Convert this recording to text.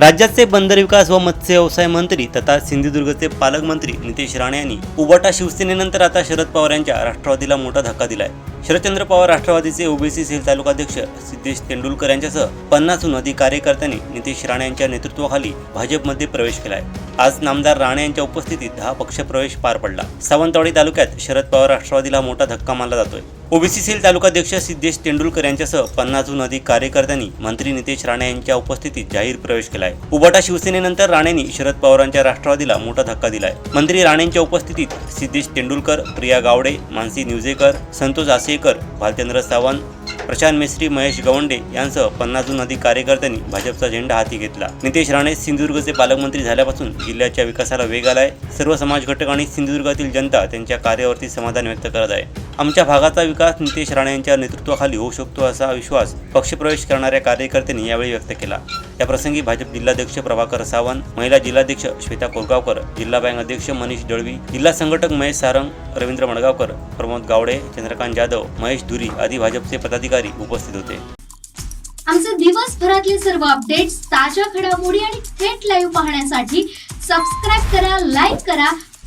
राज्याचे बंदर विकास व मत्स्य व्यवसाय मंत्री तथा सिंधुदुर्गचे पालकमंत्री नितेश राणे यांनी उबाटा शिवसेनेनंतर आता शरद पवार यांच्या राष्ट्रवादीला मोठा धक्का दिलाय. शरदचंद्र पवार राष्ट्रवादीचे ओबीसी सेल तालुकाध्यक्ष सिद्धेश तेंडुलकर यांच्यासह पन्नासहून अधिक कार्यकर्त्यांनी नितेश राणे यांच्या नेतृत्वाखाली भाजपमध्ये प्रवेश केलाय. आज नामदार राणे यांच्या उपस्थितीत हा पक्षप्रवेश पार पडला. सावंतवाडी तालुक्यात शरद पवार राष्ट्रवादीला मोठा धक्का मानला जातोय. ओबीसी सेल तालुकाध्यक्ष सिद्धेश तेंडुलकर यांच्यासह पन्नासहून अधिक कार्यकर्त्यांनी मंत्री नितेश राणे यांच्या उपस्थितीत जाहीर प्रवेश केलाय. उबाटा शिवसेनेनंतर राणेंनी शरद पवारांच्या राष्ट्रवादीला मोठा धक्का दिलाय. मंत्री राणेंच्या उपस्थितीत सिद्धेश तेंडुलकर प्रिया गावडे मानसी निवजेकर संतोष आसेकर भालचंद्र सावंत प्रशांत मेस्त्री महेश गवंडे यांसह पन्नासहून अधिक कार्यकर्त्यांनी भाजपचा झेंडा हाती घेतला. नितेश राणे सिंधुदुर्गचे पालकमंत्री झाल्यापासून जिल्ह्याच्या विकासाला वेग आलाय. सर्व समाज घटक आणि सिंधुदुर्गातील जनता त्यांच्या कार्यावरती समाधान व्यक्त करत आहे. आमच्या भागाचा विकास नितेश राणे यांच्या नेतृत्वाखाली होऊ शकतो असा विश्वास पक्षप्रवेश करणाऱ्या कार्यकर्त्यांनी यावेळी व्यक्त केला. या प्रसंगी भाजप जिल्हाध्यक्ष प्रभाकर सावंत महिला जिल्हाध्यक्ष श्वेता कोरगावकर जिल्हा बँक अध्यक्ष मनीष दळवी जिल्हा संघटक महेश सारंग रवींद्र मडगावकर प्रमोद गावडे चंद्रकांत जाधव महेश धुरी आदी भाजपचे पदाधिकारी उपस्थित होते. आमचे दिवसभरातले सर्व अपडेट्स ताज्या घडामोडी आणि थेट लाईव्ह पाहण्यासाठी सबस्क्राईब करा लाईक करा